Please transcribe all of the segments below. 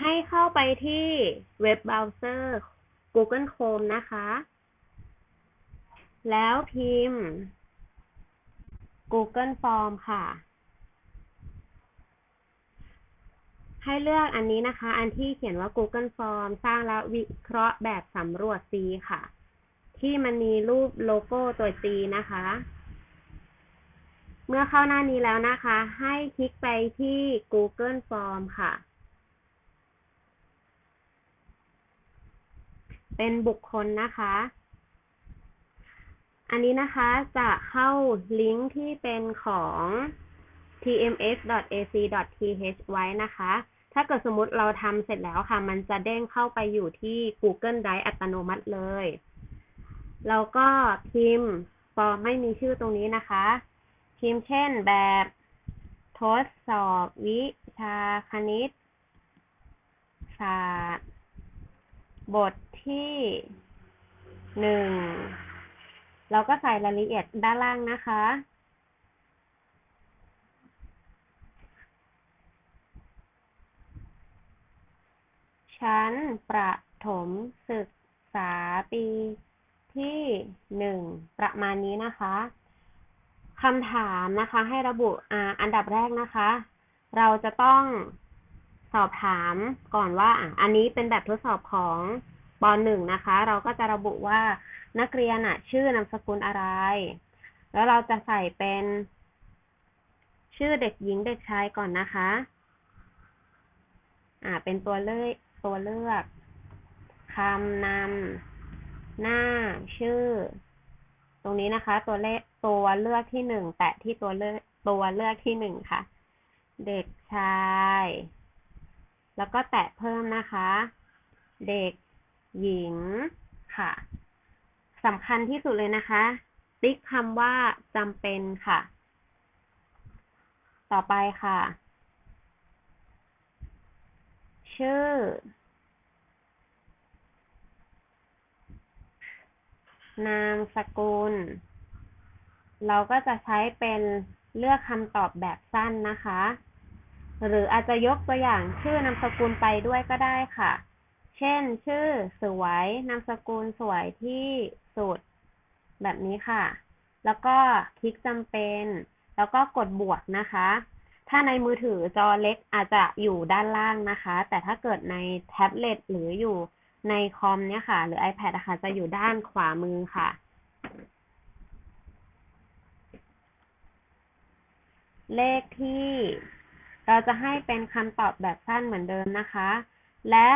ให้เข้าไปที่เว็บเบราว์เซอร์ Google Chrome นะคะ แล้วพิมพ์ Google Form ค่ะ ให้เลือกอันนี้นะคะ อันที่เขียนว่า Google Form สร้างและวิเคราะห์แบบสำรวจ C ค่ะ ที่มันมีรูปโลโก้ตัว C นะคะ เมื่อเข้าหน้านี้แล้วนะคะ ให้คลิกไปที่ Google Form ค่ะ เป็นบุคคลนะคะ อันนี้นะคะจะเข้าลิงก์ที่เป็นของ tms.ac.th ไว้นะคะ ถ้าเกิดสมมติเราทำเสร็จแล้วค่ะ มันจะเด้งเข้าไปอยู่ที่ Google Drive อัตโนมัติเลยเราก็พิมพ์ฟอร์มไม่มีชื่อตรงนี้นะคะ พิมพ์เช่นแบบทดสอบวิชาคณิตศาสตร์บท ที่หนึ่งเราก็ใส่รายละเอียดด้านล่างนะคะ ชั้นประถมศึกษาปีที่หนึ่งประมาณนี้นะคะคำถามนะคะ ให้ระบุออันดับแรกนะคะ เราจะต้องสอบถามก่อนว่า อันนี้เป็นแบบทดสอบของ ปหนึ่งนะคะ เราก็จะระบุว่านักเรียนอะชื่อนามสกุลอะไร แล้วเราจะใส่เป็น ชื่อเด็กหญิงเด็กชายก่อนนะคะ อ่า เป็นตัวเลือกตัวเลือกคำนำหน้าชื่อ ตรงนี้นะคะ ตัวเลขตัวเลือกที่หนึ่งแตะที่ตัวเลือกตัวเลือกที่หนึ่งค่ะ เด็กชาย แล้วก็แตะเพิ่มนะคะ เด็ก หญิงค่ะสำคัญที่สุดเลยนะคะ ติ๊กคำว่าจำเป็นค่ะ ต่อไปค่ะ ชื่อ นามสกุล เราก็จะใช้เป็นเลือกคำตอบแบบสั้นนะคะ หรืออาจจะยกตัวอย่างชื่อนามสกุลไปด้วยก็ได้ค่ะ ช่น ชื่อ สวย นามสกุลสวยที่สุด แบบนี้ค่ะ แล้วก็คลิกจำเป็น แล้วก็กดบวกนะคะ ถ้าในมือถือจอเล็กอาจจะอยู่ด้านล่างนะคะ แต่ถ้าเกิดในแท็บเล็ตหรืออยู่ในคอมเนี่ยค่ะ หรือ iPad นะคะจะอยู่ด้านขวามือค่ะ เลขที่ เราจะให้เป็นคำตอบแบบสั้นเหมือนเดิมนะคะ และ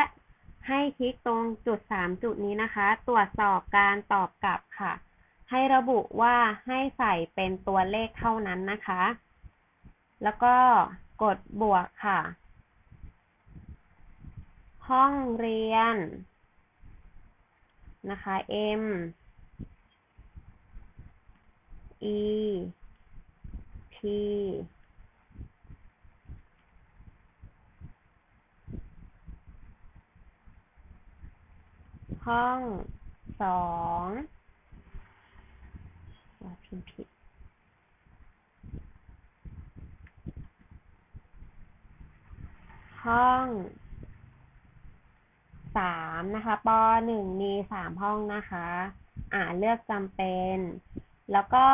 ให้คลิกตรงจุดสามจุดนี้นะคะ ตรวจสอบการตอบกลับค่ะ ให้ระบุว่าให้ใส่เป็นตัวเลขเท่านั้นนะคะ แล้วก็กดบวกค่ะ ห้องเรียน นะคะ M E P ห้องสองพิมพ์ผิด ห้องสามนะคะปหนึ่งมีสามห้องนะคะ อ่าเลือกจำเป็น แล้วก็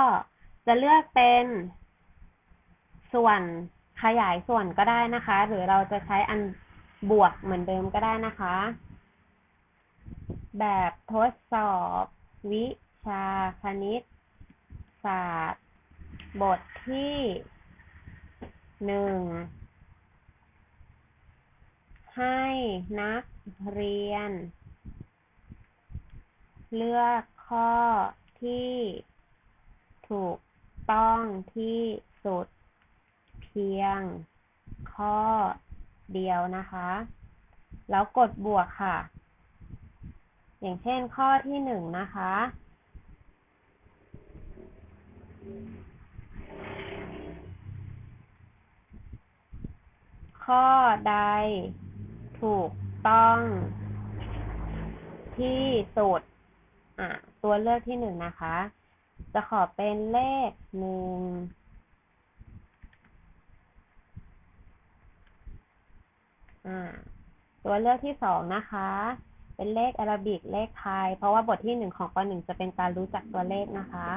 จะเลือกเป็นส่วนขยายส่วนก็ได้นะคะ หรือเราจะใช้อันบวกเหมือนเดิมก็ได้นะคะ แบบทดสอบวิชาคณิตศาสตร์บทที่หนึ่งให้นักเรียน เลือกข้อที่ถูกต้องที่สุดเพียงข้อเดียวนะคะ แล้วกดบวกค่ะ อย่างเช่นข้อที่หนึ่งนะคะ ข้อใดถูกต้องที่สุดอะตัวเลือกที่หนึ่งนะคะ จะขอเป็นเลขหนึ่งอ่าตัวเลือกที่สองนะคะ เป็นเลขอารบิกเลขไทย เพราะว่าบทที่หนึ่งของปหนึ่งจะเป็นการรู้จักตัวเลขนะคะ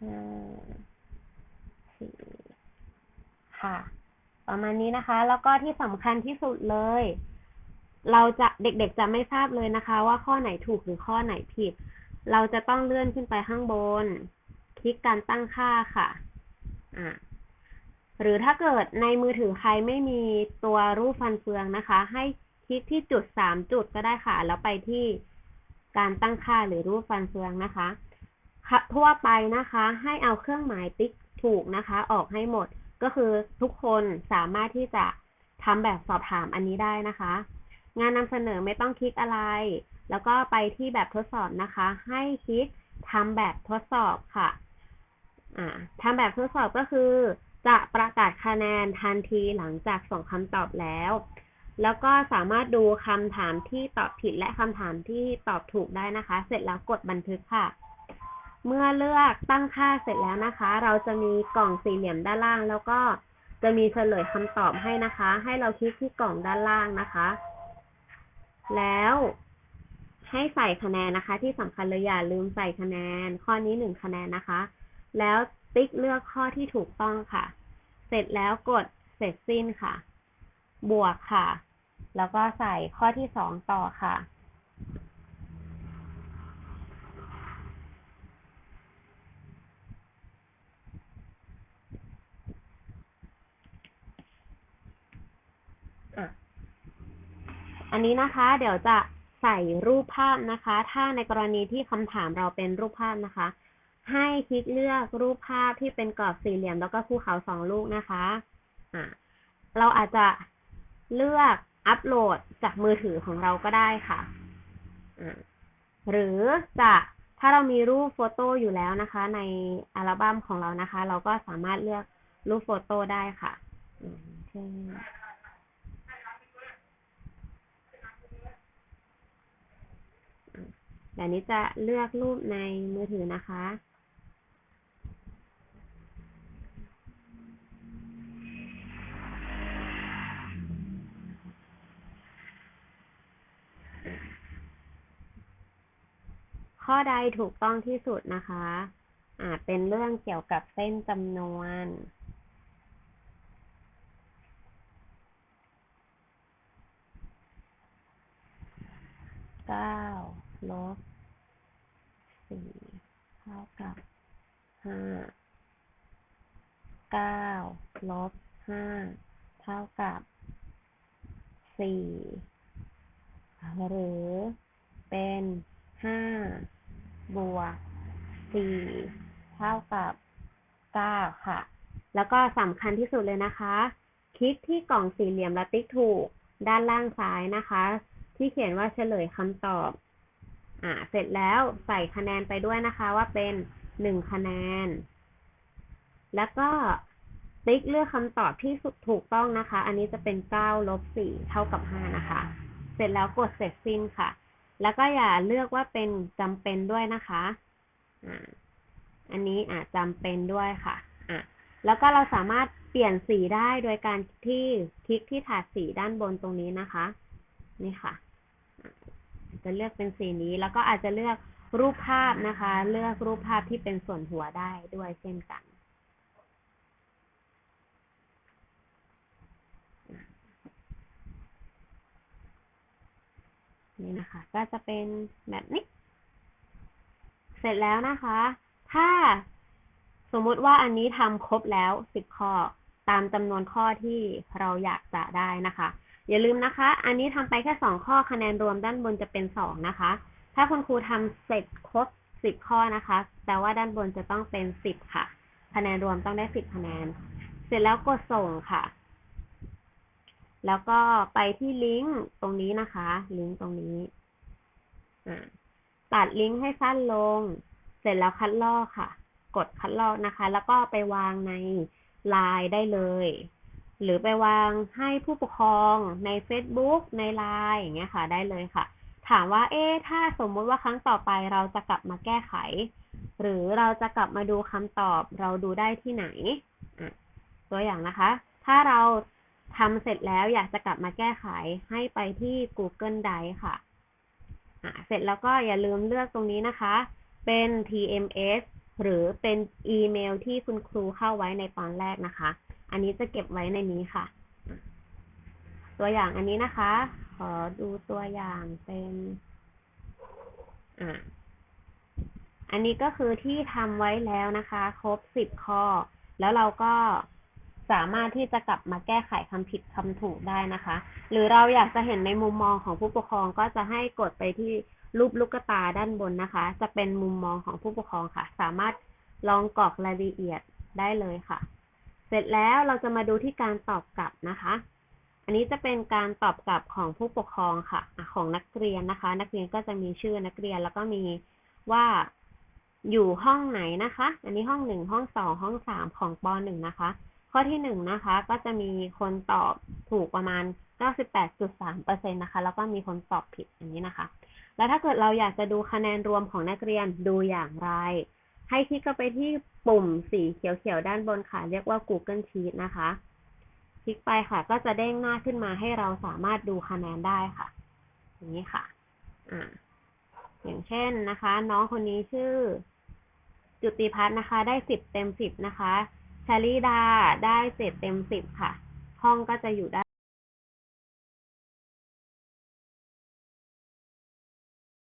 ห้าสี่ค่ะ ประมาณนี้นะคะ แล้วก็ที่สำคัญที่สุดเลย เราจะเด็กๆจะไม่ทราบเลยนะคะ ว่าข้อไหนถูกหรือข้อไหนผิด เราจะต้องเลื่อนขึ้นไปข้างบน คลิกการตั้งค่าค่ะอ่าหรือถ้าเกิดในมือถือใครไม่มีตัวรูปฟันเฟืองนะคะ ให้คลิกที่จุดสามจุดก็ได้ค่ะ แล้วไปที่การตั้งค่าหรือรูปฟันเฟืองนะคะทั่วไปนะคะ ให้เอาเครื่องหมายติ๊กถูกนะคะ ออกให้หมดก็คือทุกคนสามารถที่จะทำแบบสอบถามอันนี้ได้นะคะ งานนำเสนอไม่ต้องคลิกอะไร แล้วก็ไปที่แบบทดสอบนะคะ ให้คลิกทำแบบทดสอบค่ะอ่าทำแบบทดสอบก็คือ จะประกาศคะแนนทันทีหลังจากส่งคำตอบแล้ว แล้วก็สามารถดูคำถามที่ตอบผิดและคำถามที่ตอบถูกได้นะคะ เสร็จแล้วกดบันทึกค่ะ เมื่อเลือกตั้งค่าเสร็จแล้วนะคะ เราจะมีกล่องสี่เหลี่ยมด้านล่าง แล้วก็จะมีเฉลยคำตอบให้นะคะ ให้เราคลิกที่กล่องด้านล่างนะคะ แล้ว ให้ใส่คะแนนนะคะ ที่สำคัญเลยอย่าลืมใส่คะแนน ข้อนี้หนึ่งคะแนนนะคะ แล้วติ๊กเลือกข้อที่ถูกต้องค่ะ เสร็จแล้วกดเสร็จสิ้นค่ะ บวกค่ะ แล้วก็ใส่ข้อที่สองต่อค่ะอะอันนี้นะคะ เดี๋ยวจะ ใส่รูปภาพนะคะ ถ้าในกรณีที่คำถามเราเป็นรูปภาพนะคะ ให้คลิกเลือกรูปภาพที่เป็นกรอบสี่เหลี่ยมแล้วก็ภูเขาสองลูกนะคะอ่าเราอาจจะเลือกอัปโหลดจากมือถือของเราก็ได้ค่ะอ่าหรือจะถ้าเรามีรูปโฟโต้อยู่แล้วนะคะ ในอัลบั้มของเรานะคะ เราก็สามารถเลือกรูปโฟโต้ได้ค่ะอืมเช่น เดี๋ยวนี้จะเลือกรูปในมือถือนะคะ ข้อใดถูกต้องที่สุดนะคะอาจเป็นเรื่องเกี่ยวกับเส้นจำนวนเก้า ลบสี่เท่ากับห้าเก้าลบห้าเท่ากับสี่หรือเป็นห้าบวกสี่เท่ากับเก้าค่ะ แล้วก็สำคัญที่สุดเลยนะคะ คลิกที่กล่องสี่เหลี่ยมและติ๊กถูกด้านล่างซ้ายนะคะ ที่เขียนว่าเฉลยคำตอบ อ่าเสร็จแล้วใส่คะแนนไปด้วยนะคะว่าเป็นหนึ่งคะแนน แล้วก็ติ๊กเลือกคำตอบที่สุดถูกต้องนะคะ อันนี้จะเป็นเก้าลบสี่เท่ากับห้านะคะ เสร็จแล้วกดเสร็จสิ้นค่ะ แล้วก็อย่าเลือกว่าเป็นจำเป็นด้วยนะคะอ่าอันนี้อาจจำเป็นด้วยค่ะอะ แล้วก็เราสามารถเปลี่ยนสีได้โดยการที่คลิกที่ถาดสีด้านบนตรงนี้นะคะ นี่ค่ะ จะเลือกเป็นสีนี้ แล้วก็อาจจะเลือกรูปภาพนะคะ เลือกรูปภาพที่เป็นส่วนหัวได้ด้วยเช่นกัน นี่นะคะ ก็จะเป็นแบบนี้ เสร็จแล้วนะคะ ถ้าสมมุติว่าอันนี้ทำครบแล้วสิบข้อตามจำนวนข้อที่เราอยากจะได้นะคะ อย่าลืมนะคะ อันนี้ทำไปแค่สองข้อคะแนนรวมด้านบนจะเป็นสองนะคะ ถ้าคุณครูทำเสร็จครบสิบข้อนะคะแปลว่าด้านบนจะต้องเป็นสิบค่ะ คะแนนรวมต้องได้สิบคะแนน เสร็จแล้วกดส่งค่ะ แล้วก็ไปที่ลิงก์ตรงนี้นะคะ ลิงก์ตรงนี้ตัดลิงก์ให้สั้นลง เสร็จแล้วคัดลอกค่ะ กดคัดลอกนะคะ แล้วก็ไปวางในไลน์ได้เลย หรือไปวางให้ผู้ปกครองใน Facebook ในไลน์อย่างเงี้ยค่ะ ได้เลยค่ะ ถามว่า เอ๊ถ้าสมมุติว่าครั้งต่อไปเราจะกลับมาแก้ไข หรือเราจะกลับมาดูคำตอบเราดูได้ที่ไหน ตัวอย่างนะคะ ถ้าเราทำเสร็จแล้วอยากจะกลับมาแก้ไขให้ไปที่ Google Drive ค่ะ เสร็จแล้วก็อย่าลืมเลือกตรงนี้นะคะ เป็น TMS หรือเป็นอีเมลที่คุณครูเข้าไว้ในตอนแรกนะคะ อันนี้จะเก็บไว้ในนี้ค่ะ ตัวอย่างอันนี้นะคะ ขอดูตัวอย่างเป็นอ่าอันนี้ก็คือที่ทำไว้แล้วนะคะ ครบสิบข้อ แล้วเราก็สามารถที่จะกลับมาแก้ไขคำผิดคำถูกได้นะคะ หรือเราอยากจะเห็นในมุมมองของผู้ปกครองก็จะให้กดไปที่รูปลูกตาด้านบนนะคะ จะเป็นมุมมองของผู้ปกครองค่ะ สามารถลองกรอกรายละเอียดได้เลยค่ะ เสร็จแล้วเราจะมาดูที่การตอบกลับนะคะ อันนี้จะเป็นการตอบกลับของผู้ปกครองค่ะ ของนักเรียนนะคะ นักเรียนก็จะมีชื่อนักเรียนแล้วก็มีว่าอยู่ห้องไหนนะคะ อันนี้ห้องหนึ่งห้องสองห้องสามของปหนึ่งนะคะ ข้อที่หนึ่งนะคะ ก็จะมีคนตอบถูกประมาณ 98.3%นะคะ แล้วก็มีคนตอบผิดอันนี้นะคะ แล้วถ้าเกิดเราอยากจะดูคะแนนรวมของนักเรียนดูอย่างไร ให้คลิกเข้าไปที่ ปุ่มสีเขียวๆด้านบนค่ะ เรียกว่า Google Sheet นะคะ คลิกไปค่ะ ก็จะเด้งหน้าขึ้นมาให้เราสามารถดูคะแนนได้ค่ะ อย่างนี้ค่ะ อ่า อย่างเช่นนะคะ น้องคนนี้ชื่อ จุติพัฒน์นะคะ ได้สิบเต็มสิบนะคะชาลิดาได้เจ็ดเต็มสิบค่ะ ห้องก็จะอยู่ด้าน